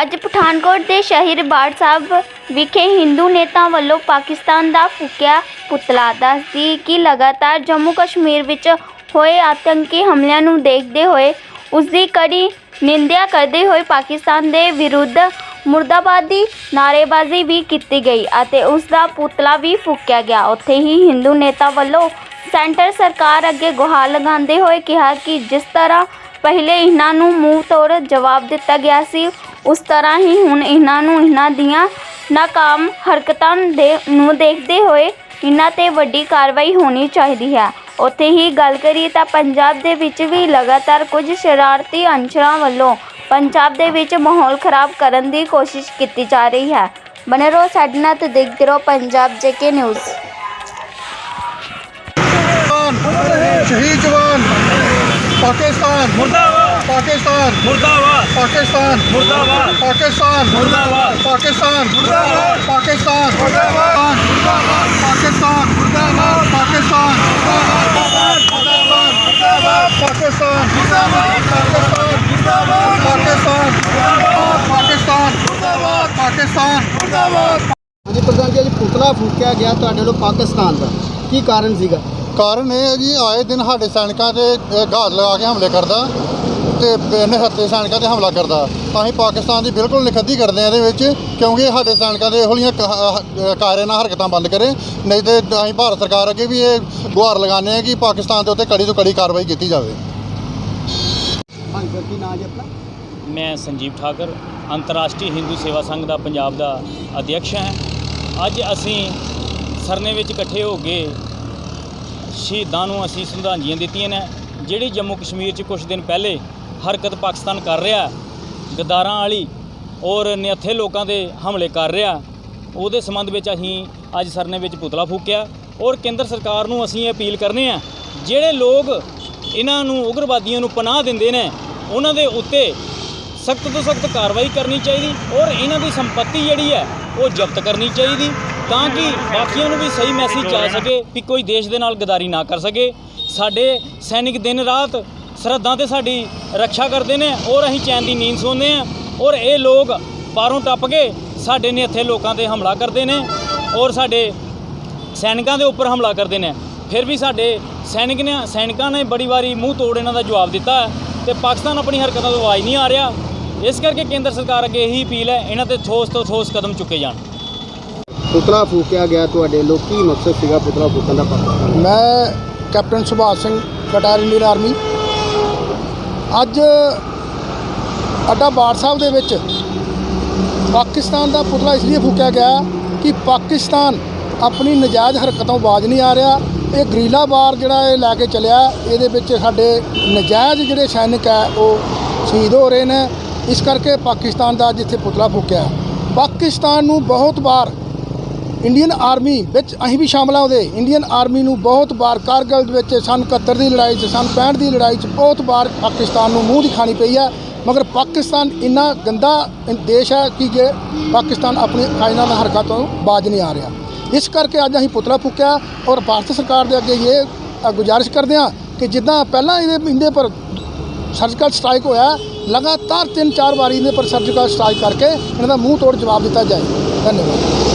ਅੱਜ ਪਠਾਨਕੋਟ ਦੇ ਸ਼ਹਿਰ ਬਾੜ ਸਾਹਿਬ ਵਿਖੇ ਹਿੰਦੂ ਨੇਤਾ ਵੱਲੋਂ ਪਾਕਿਸਤਾਨ ਦਾ ਫੂਕਿਆ ਪੁਤਲਾ। ਦੱਸਦੀ ਕਿ ਲਗਾਤਾਰ ਜੰਮੂ ਕਸ਼ਮੀਰ ਵਿੱਚ ਹੋਏ ਆਤੰਕੀ ਹਮਲਿਆਂ ਨੂੰ ਦੇਖਦੇ ਹੋਏ ਉਸ ਦੀ ਕੜੀ ਨਿੰਦਿਆ ਕਰਦੇ ਹੋਏ ਪਾਕਿਸਤਾਨ ਦੇ ਵਿਰੁੱਧ ਮੁਰਦਾਬਾਦੀ ਨਾਅਰੇਬਾਜ਼ੀ ਵੀ ਕੀਤੀ ਗਈ ਅਤੇ ਉਸ ਦਾ ਪੁਤਲਾ ਵੀ ਫੂਕਿਆ ਗਿਆ। ਉੱਥੇ ਹੀ ਹਿੰਦੂ ਨੇਤਾ ਵੱਲੋਂ ਸੈਂਟਰ ਸਰਕਾਰ ਅੱਗੇ ਗੁਹਾਰ ਲਗਾਉਂਦੇ ਹੋਏ ਕਿਹਾ ਕਿ ਜਿਸ ਤਰ੍ਹਾਂ ਪਹਿਲੇ ਇਹਨਾਂ ਨੂੰ ਮੂੰਹ ਤੋੜ ਜਵਾਬ ਦਿੱਤਾ ਗਿਆ ਸੀ ਉਸ ਤਰ੍ਹਾਂ ਹੀ ਹੁਣ ਇਹਨਾਂ ਨੂੰ ਇਹਨਾਂ ਦੀਆਂ ਨਾਕਾਮ ਹਰਕਤਾਂ ਦੇ ਨੂੰ ਦੇਖਦੇ ਹੋਏ ਇਹਨਾਂ ਤੇ ਵੱਡੀ ਕਾਰਵਾਈ ਹੋਣੀ ਚਾਹੀਦੀ ਹੈ। ਉੱਥੇ ਹੀ ਗੱਲ ਕਰੀਏ ਤਾਂ ਪੰਜਾਬ ਦੇ ਵਿੱਚ ਵੀ ਲਗਾਤਾਰ ਕੁਝ ਸ਼ਰਾਰਤੀ ਅੰਸ਼ਰਾਂ ਵੱਲੋਂ ਪੰਜਾਬ ਦੇ ਵਿੱਚ ਮਾਹੌਲ ਖਰਾਬ ਕਰਨ ਦੀ ਕੋਸ਼ਿਸ਼ ਕੀਤੀ ਜਾ ਰਹੀ ਹੈ। ਬਣੇ ਰਹੋ ਸਾਡੇ ਨਾਲ ਤੇ ਦੇਖਦੇ ਰਹੋ ਪੰਜਾਬ ਜੇਕੇ ਨਿਊਜ਼। ਪਾਕਿਸਤਾਨ ਮੁਰਦਾਬਾਦ ਪਾਕਿਸਤਾਨ ਮੁਰਦਾਬਾਦ ਪਾਕਿਸਤਾਨ ਮੁਰਦਾਬਾਦ ਪਾਕਿਸਤਾਨ ਮੁਰਦਾਬਾਦ ਪਾਕਿਸਤਾਨ ਮੁਰਦਾਬਾਦ ਪਾਕਿਸਤਾਨ ਮੁਰਦਾਬਾਦ ਪਾਕਿਸਤਾਨ ਮੁਰਦਾਬਾਦ ਪਾਕਿਸਤਾਨ ਮੁਰਦਾਬਾਦ ਪਾਕਿਸਤਾਨ ਮੁਰਦਾਬਾਦ ਪਾਕਿਸਤਾਨ ਮੁਰਦਾਬਾਦ ਪਾਕਿਸਤਾਨ ਮੁਰਦਾਬਾਦ ਪਾਕਿਸਤਾਨ ਪ੍ਰਧਾਨ ਜੀ ਅੱਜ ਪੁਤਲਾ ਫੂਕਿਆ ਗਿਆ ਤੁਹਾਡੇ ਵੱਲੋਂ ਪਾਕਿਸਤਾਨ ਦਾ ਕੀ ਕਾਰਨ ਸੀਗਾ ਕਾਰਨ ਇਹ ਹੈ ਜੀ ਆਏ ਦਿਨ ਸਾਡੇ ਸੈਨਿਕਾਂ ਤੇ ਘਾਤ ਲਗਾ ਕੇ ਹਮਲੇ ਕਰਦਾ ਤੇ ਨਿਹੱਥੇ ਸੈਨਿਕਾਂ ਤੇ ਹਮਲਾ ਕਰਦਾ ਅਸੀਂ ਪਾਕਿਸਤਾਨ ਦੀ ਬਿਲਕੁਲ ਨਿਖੱਧੀ ਕਰਦੇ ਹਾਂ ਇਹਦੇ ਵਿੱਚ ਕਿਉਂਕਿ ਇਹ ਸਾਡੇ ਸੈਨਿਕਾਂ ਦੇ ਇਹੋ ਜਿਹੀਆਂ ਕ- ਅ, ਕਾਰੇ ਨਾਲ ਹਰਕਤਾਂ ਬੰਦ ਕਰੇ। ਨਹੀਂ ਤੇ ਅਸੀਂ ਭਾਰਤ ਸਰਕਾਰ ਅੱਗੇ ਵੀ ਇਹ ਗੁਹਾਰ ਲਗਾਉਂਦੇ ਹਾਂ ਕਿ ਪਾਕਿਸਤਾਨ ਦੇ ਉੱਤੇ ਕੜੀ ਤੋਂ ਕੜੀ ਕਾਰਵਾਈ ਕੀਤੀ ਜਾਵੇ। ਹਾਂਜੀ ਕੀ ਨਾਮ ਜੀ ਆਪਣਾ? ਮੈਂ ਸੰਜੀਵ ਠਾਕਰ ਅੰਤਰਰਾਸ਼ਟਰੀ ਹਿੰਦੂ ਸੇਵਾ ਸੰਘ ਦਾ ਪੰਜਾਬ ਦਾ ਅਧਿਅਕਸ਼ ਹਾਂ। ਅੱਜ ਅਸੀਂ ਸਰਨੇ ਵਿੱਚ ਇਕੱਠੇ ਹੋ ਕੇ ਸ਼ਹੀਦਾਂ ਨੂੰ ਅਸੀਂ ਸ਼ਰਧਾਂਜਲੀਆਂ ਦਿੱਤੀਆਂ ਨੇ ਜਿਹੜੀ ਜੰਮੂ ਕਸ਼ਮੀਰ 'ਚ ਕੁਝ ਦਿਨ ਪਹਿਲੇ ਹਰਕਤ ਪਾਕਿਸਤਾਨ ਕਰ ਰਿਹਾ ਗਦਾਰਾਂ ਵਾਲੀ ਔਰ ਨਿਹੱਥੇ ਲੋਕਾਂ ਦੇ ਹਮਲੇ ਕਰ ਰਿਹਾ ਉਹਦੇ ਸੰਬੰਧ ਵਿੱਚ ਅਸੀਂ ਅੱਜ ਸਰਨੇ ਵਿੱਚ ਪੁਤਲਾ ਫੂਕਿਆ ਔਰ ਕੇਂਦਰ ਸਰਕਾਰ ਨੂੰ ਅਸੀਂ ਇਹ ਅਪੀਲ ਕਰਨੇ ਆ ਜਿਹੜੇ ਲੋਕ ਇਹਨਾਂ ਨੂੰ ਉਗਰਵਾਦੀਆਂ ਨੂੰ ਪਨਾਹ ਦਿੰਦੇ ਨੇ, ਉਹਨਾਂ ਦੇ ਉੱਤੇ ਸਖਤ ਤੋਂ ਸਖਤ ਕਾਰਵਾਈ ਕਰਨੀ ਚਾਹੀਦੀ ਔਰ ਇਹਨਾਂ ਦੀ ਸੰਪਤੀ ਜਿਹੜੀ ਹੈ, ਉਹ ਜ਼ਬਤ ਕਰਨੀ ਚਾਹੀਦੀ ਤਾਂ ਕਿ ਬਾਕੀਆਂ ਨੂੰ ਵੀ ਸਹੀ ਮੈਸੇਜ ਜਾ ਸਕੇ ਕਿ ਕੋਈ ਦੇਸ਼ ਦੇ ਨਾਲ ਗਦਾਰੀ ਨਾ ਕਰ ਸਕੇ। ਸਾਡੇ ਸੈਨਿਕ ਦਿਨ ਰਾਤ ਸਰਹੱਦਾਂ ਤੇ ਸਾਡੀ ਰੱਖਿਆ ਕਰਦੇ ਨੇ ਔਰ ਅਸੀਂ ਚੈਨ ਦੀ ਨੀਂਦ ਸੌਂਦੇ ਹਾਂ ਔਰ ਇਹ ਲੋਕ ਪਾਰੋਂ ਟੱਪ ਕੇ ਸਾਡੇ ਨਿਹੱਥੇ ਲੋਕਾਂ ਤੇ ਹਮਲਾ ਕਰਦੇ ਨੇ ਔਰ ਸਾਡੇ ਸੈਨਿਕਾਂ ਦੇ ਉੱਪਰ ਹਮਲਾ ਕਰਦੇ ਨੇ। ਫਿਰ ਵੀ ਸਾਡੇ ਸੈਨਿਕ ਨੇ ਸੈਨਿਕਾਂ ਨੇ ਬੜੀ ਵਾਰੀ ਮੂੰਹ ਤੋੜ ਇਹਨਾਂ ਦਾ ਜਵਾਬ ਦਿੱਤਾ ਹੈ ਤੇ ਪਾਕਿਸਤਾਨ ਆਪਣੀ ਹਰਕਤਾਂ ਤੋਂ ਆਵਾਜ਼ ਨਹੀਂ ਆ ਰਿਹਾ। ਇਸ ਕਰਕੇ ਕੇਂਦਰ ਸਰਕਾਰ ਅੱਗੇ ਇਹੀ ਅਪੀਲ ਹੈ ਇਹਨਾਂ ਤੇ ਠੋਸ ਤੋਂ ਠੋਸ ਕਦਮ ਚੁੱਕੇ ਜਾਣ। ਪੁਤਲਾ ਫੂਕਿਆ ਗਿਆ ਤੁਹਾਡੇ ਵੱਲੋਂ ਕੀ ਮਕਸਦ ਸੀਗਾ ਪੁਤਲਾ ਫੂਕਣ ਦਾ ਪਾਕਿਸਤਾਨ ਦਾ? ਮੈਂ captain Subhash Singh Katar Indian army. ਅੱਜ ਅੱਡਾ ਬਾੜ ਸਾਹਿਬ ਦੇ ਵਿੱਚ ਪਾਕਿਸਤਾਨ ਦਾ ਪੁਤਲਾ ਇਸ ਲਈ ਫੂਕਿਆ ਗਿਆ ਕਿ ਪਾਕਿਸਤਾਨ ਆਪਣੀ ਨਜਾਇਜ਼ ਹਰਕਤੋਂ ਬਾਜ ਨਹੀਂ ਆ ਰਿਹਾ। ਇਹ ਗਰੀਲਾ ਵਾਰ ਜਿਹੜਾ ਇਹ ਲੈ ਕੇ ਚੱਲਿਆ, ਇਹਦੇ ਵਿੱਚ ਸਾਡੇ ਨਜਾਇਜ਼ ਜਿਹੜੇ ਸੈਨਿਕ ਹੈ, ਉਹ ਸ਼ਹੀਦ ਹੋ ਰਹੇ ਨੇ। ਇਸ ਕਰਕੇ ਪਾਕਿਸਤਾਨ ਦਾ ਜਿੱਥੇ ਪੁਤਲਾ ਫੂਕਿਆ ਪਾਕਿਸਤਾਨ ਨੂੰ ਬਹੁਤ ਵਾਰ ਇੰਡੀਅਨ ਆਰਮੀ ਵਿੱਚ ਅਸੀਂ ਵੀ ਸ਼ਾਮਲ ਹਾਂ ਉਹਦੇ। ਇੰਡੀਅਨ ਆਰਮੀ ਨੂੰ ਬਹੁਤ ਵਾਰ ਕਾਰਗਲ ਦੇ ਵਿੱਚ ਸਨ 71 ਦੀ ਲੜਾਈ 'ਚ ਸਨ 65 ਦੀ ਲੜਾਈ 'ਚ ਬਹੁਤ ਵਾਰ ਪਾਕਿਸਤਾਨ ਨੂੰ ਮੂੰਹ ਦਿਖਾਣੀ ਪਈ ਹੈ। ਮਗਰ ਪਾਕਿਸਤਾਨ ਇੰਨਾ ਗੰਦਾ ਦੇਸ਼ ਹੈ ਕਿ ਜੇ ਪਾਕਿਸਤਾਨ ਆਪਣੀ ਕਾਇਨਾਂ ਦਾ ਹਰਕਤ ਤੋਂ ਬਾਜ ਨਹੀਂ ਆ ਰਿਹਾ। ਇਸ ਕਰਕੇ ਅੱਜ ਅਸੀਂ ਪੁਤਲਾ ਫੂਕਿਆ ਔਰ ਭਾਰਤ ਸਰਕਾਰ ਦੇ ਅੱਗੇ ਇਹ ਗੁਜ਼ਾਰਿਸ਼ ਕਰਦੇ ਹਾਂ ਕਿ ਜਿੱਦਾਂ ਪਹਿਲਾਂ ਇਹਦੇ ਇਹਦੇ ਪਰ ਸਰਜੀਕਲ ਸਟ੍ਰਾਈਕ ਹੋਇਆ, ਲਗਾਤਾਰ ਤਿੰਨ ਚਾਰ ਵਾਰੀ ਇਹਦੇ ਪਰ ਸਰਜੀਕਲ ਸਟ੍ਰਾਈਕ ਕਰਕੇ ਇਹਨਾਂ ਦਾ ਮੂੰਹ ਤੋੜ ਜਵਾਬ ਦਿੱਤਾ ਜਾਏ। ਧੰਨਵਾਦ।